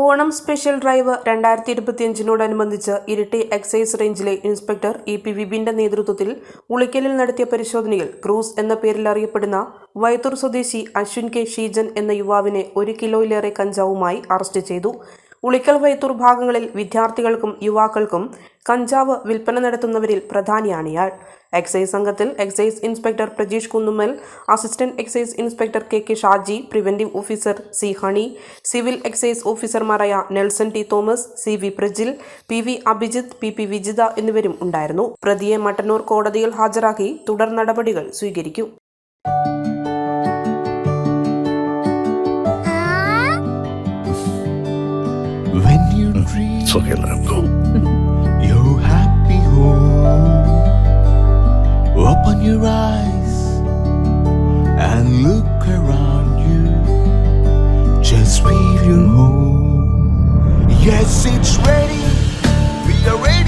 Onam special drive രണ്ടായിരത്തി ഇരുപത്തിയഞ്ചിനോടനുബന്ധിച്ച് Iritty excise റേഞ്ചിലെ ഇൻസ്പെക്ടർ ഇ പി വിപിന്റെ നേതൃത്വത്തിൽ ഉളിക്കലിൽ നടത്തിയ പരിശോധനയിൽ ക്രൂസ് എന്ന പേരിൽ അറിയപ്പെടുന്ന വൈത്തൂർ സ്വദേശി അശ്വിൻ കെ ഷീജൻ എന്ന യുവാവിനെ ഒരു കിലോയിലേറെ കഞ്ചാവുമായി അറസ്റ്റ് ചെയ്തു. ഉളിക്കൽ വൈത്തൂർ ഭാഗങ്ങളിൽ വിദ്യാർത്ഥികൾക്കും യുവാക്കൾക്കും കഞ്ചാവ് വിൽപ്പന നടത്തുന്നവരിൽ പ്രധാനിയാണ് ഇയാൾ. എക്സൈസ് സംഘത്തിൽ excise inspector Prajeesh Kunnummal assistant excise inspector K K Shaji preventive officer C Honey civil excise ഓഫീസർമാരായ Nelson T Thomas C V Prajil P V Abhijith P P Vijitha എന്നിവരും ഉണ്ടായിരുന്നു. പ്രതിയെ മട്ടന്നൂർ കോടതിയിൽ ഹാജരാക്കി തുടർ നടപടികൾ സ്വീകരിക്കും. When you mm. dream It's okay, let him go. your happy home, open your eyes and look around you. Just feel your home. Yes, it's ready. We are ready